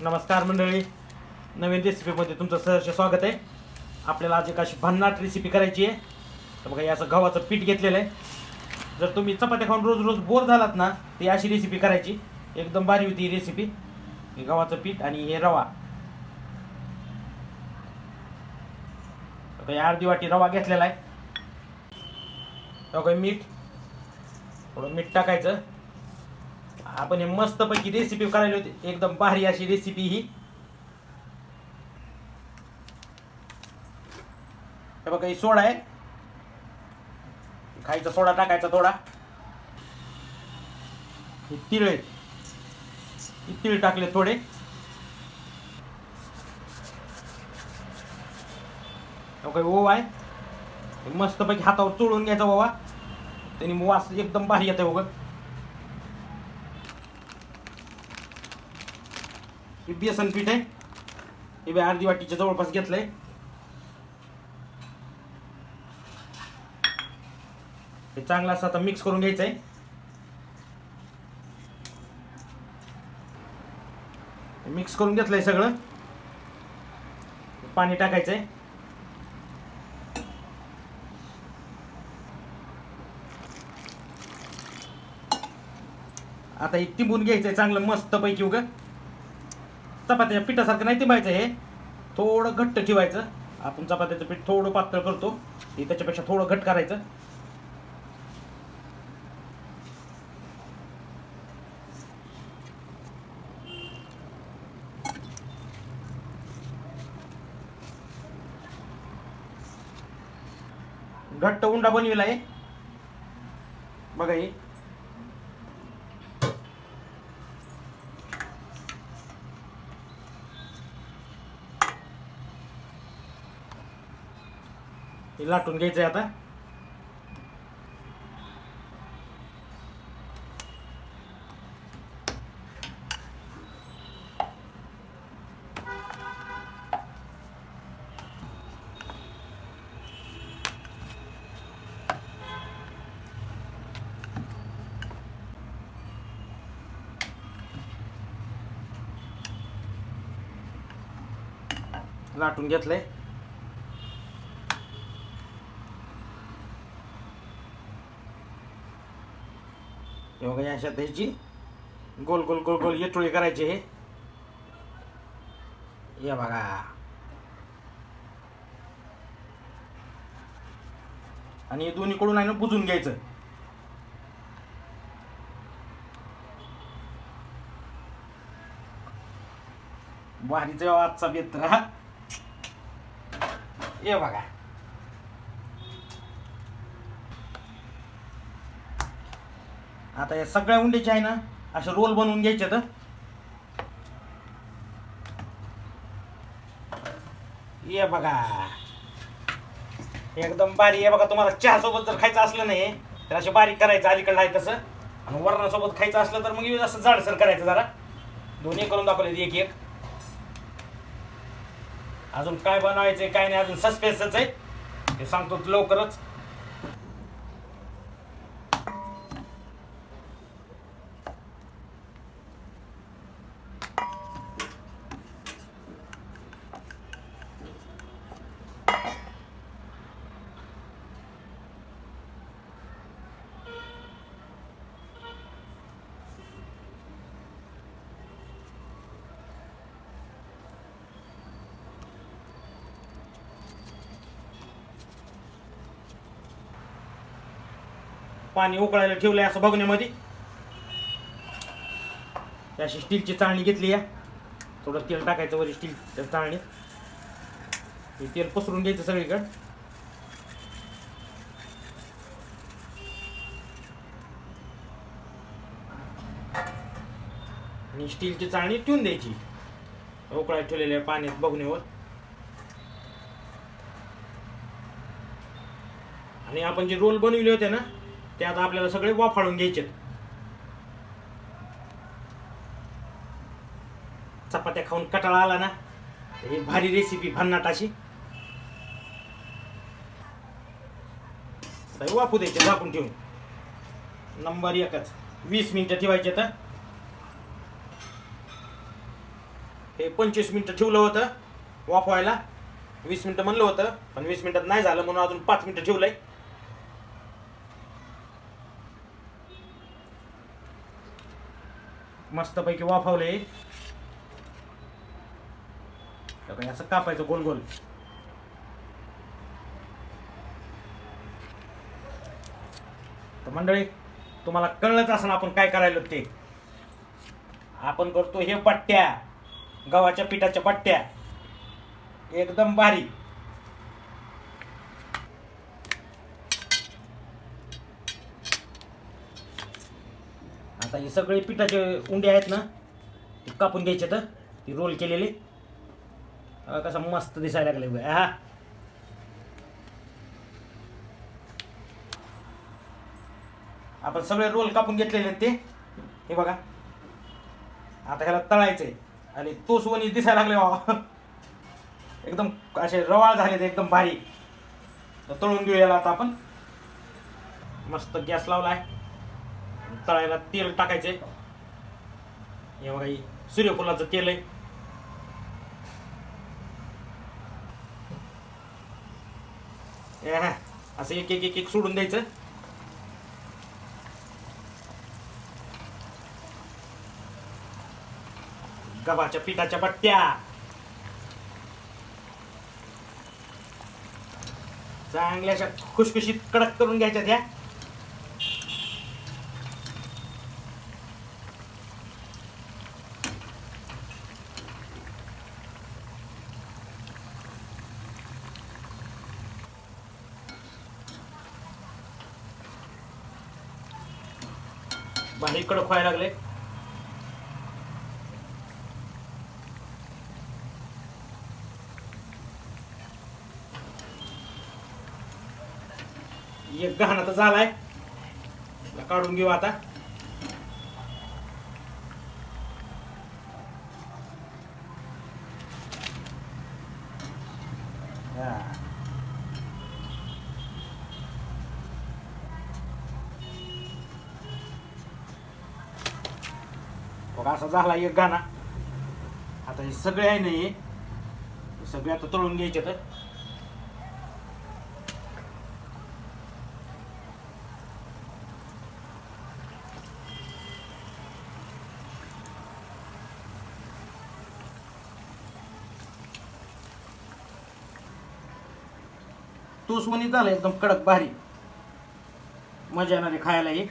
नमस्कार मंडळी. नवीन रेसिपीमध्ये तुमचं सहर्ष स्वागत आहे. आपल्याला आज एक अशी भन्नाट रेसिपी करायची आहे. तर बघा हे असं गव्हाचं पीठ घेतलेलं आहे. जर तुम्ही चपात्या खाऊन रोज रोज बोर झालात ना ती अशी रेसिपी करायची. एकदम भारी होती ही रेसिपी हे गव्हाचं पीठ आणि हे रवा. या अर्धी वाटी रवा घेतलेला आहे. बघा मीठ. थोडं मीठ टाकायचं. आपण हे मस्तपैकी रेसिपी करायला होती. एकदम भारी अशी रेसिपी ही. हे बघा ही सोडा आहे. खायचा सोडा टाकायचा थोडा. हे तिळ आहेत. तिळ टाकले थोडे. हे ओवा आहे. मस्तपैकी हातावर चोळून घ्यायचा ओवा. त्यांनी वास एकदम भारी येतं बघ. हे बेसन पीठ आहे. हे बी अर्धी वाटीच्या जवळपास घेतलंय. हे चांगलं असं आता मिक्स करून घ्यायचं आहे मिक्स करून घेतलंय सगळं. पाणी टाकायचंय. आता एक तिंबून घ्यायचंय चांगलं मस्त पैकी उग. चपात्याच्या पिठासारखं नाही तिंबायचं हे. थोडं घट्ट ठेवायचं. आपण चपात्याचं पीठ थोडं पातळ करतो. हे त्याच्यापेक्षा थोडं घट्ट करायचं. घट्ट उंडा बनविला आहे बघा हे. हे लाटून घ्यायचंय आता. लाटून घेतलंय. हे बघा या अशा त्याची गोल गोल गोल गोल येटोळी करायचे हे. या बघा. आणि हे दोन्हीकडून आहे ना बुजून घ्यायचं. भारीचा हो आजचा बेत. हा. ये बघा. आता या सगळ्या उंडीच्या आहे ना असे रोल बनवून घ्यायचे तर ये बघा. एकदम बारीक आहे बघा तुम्हाला चहा सोबत जर खायचं असलं नाही तर असे बारीक करायचं अलीकडं आहे तसं. आणि वरणासोबत खायचं असलं तर मग असं जाडसर करायचं जरा. दोन्ही करून दाखवले एक एक. अजून काय बनवायचंय काय नाही अजून सस्पेन्सच आहे. ते सांगतो लवकरच. पाणी उकळायला ठेवलंय असं बघण्यामध्ये. अशी स्टीलची चाळणी घेतली या. थोडं तेल टाकायचं वरी स्टील त्या चाळणीत. हे तेल पसरून घ्यायचं सगळीकडं. आणि स्टीलची चाळणी ठेवून द्यायची. उकळायला ठेवलेल्या पाण्यात बघण्यावर. आणि आपण जे रोल बनविले होते ना ते आता आपल्याला सगळे वाफाळून घ्यायचे चपात्या खाऊन कटाळा आला ना ही भारी रेसिपी भन्नाट अशी. वाफू द्यायचे झाकून ठेवून. नंबर एकच. वीस मिनिटं ठेवायचे तर हे पंचवीस मिनटं ठेवलं होतं वाफवायला. वीस मिनटं म्हणलं होतं पण वीस मिनिटात नाही झालं म्हणून अजून पाच मिनिटं ठेवलंय. मस्तपैकी वाफवले. असं कापायचं गोल गोल. तर मंडळी तुम्हाला कळलंच असं आपण काय करायला ते. आपण करतो हे पट्ट्या गव्हाच्या पिठाच्या पट्ट्या. एकदम भारी. आता हे सगळे पिठाचे उंडे आहेत ना ते कापून घ्यायचे तर ती रोल केलेले. कसा मस्त दिसायला लागले हा. आपण सगळे रोल कापून घेतलेले ते. हे बघा. आता ह्याला तळायचंय. आणि तोच वणी दिसायला लागले बाबा. एकदम असे रवाळ झाले ते एकदम भारी. तळून घेऊ याला आता आपण. मस्त गॅस लावला आहे तळायला तेल टाकायचंय. हे बघा सूर्यफुलाचं तेल आहे. असं एक एक एक एक सोडून द्यायचं. गव्हाच्या पिठाच्या पट्ट्या. चांगल्या अशा खुशखुशीत कडक करून घ्यायच्या त्या. बारीक कडक व्हायला लागले. एक गहाणा तर झालाय. काढून घेऊ आता. हा. बघा असा झाला एक गाणा. आता हे सगळे आहे नाही सगळे आता तळून घ्यायचे तर. तूस सोनी झालं एकदम कडक भारी. मजा येणारे खायला एक.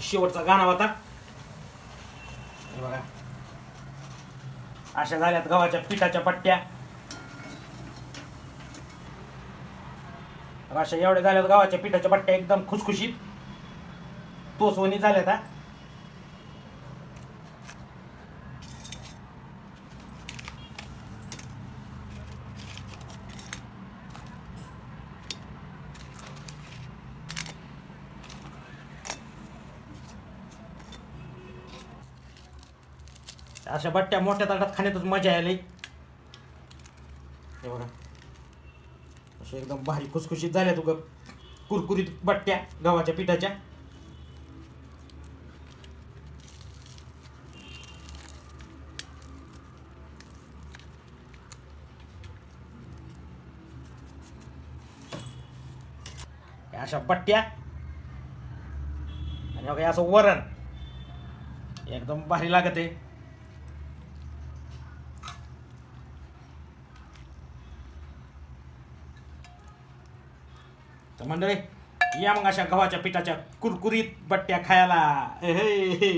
शेवटचा गाणा होता. हे बघा. अशा झाल्यात गव्हाच्या पिठाच्या पट्ट्या. अशा एवढ्या झाल्यात गव्हाच्या पिठाच्या पट्ट्या एकदम खुसखुशीत. तो सोनी झाल्यात हा. अशा बट्ट्या मोठ्या ताटात खाण्यातच मजा यायला हे बघा. असे एकदम भारी खुसखुशीत झाल्या तू कुरकुरीत बट्ट्या गव्हाच्या पिठाच्या. अशा बट्ट्या. आणि बघा असं वरण. एकदम भारी लागत आहे. तर मंडळी या मग अशा गव्हाच्या पिठाच्या कुरकुरीत बट्ट्या खायला ए हे हे.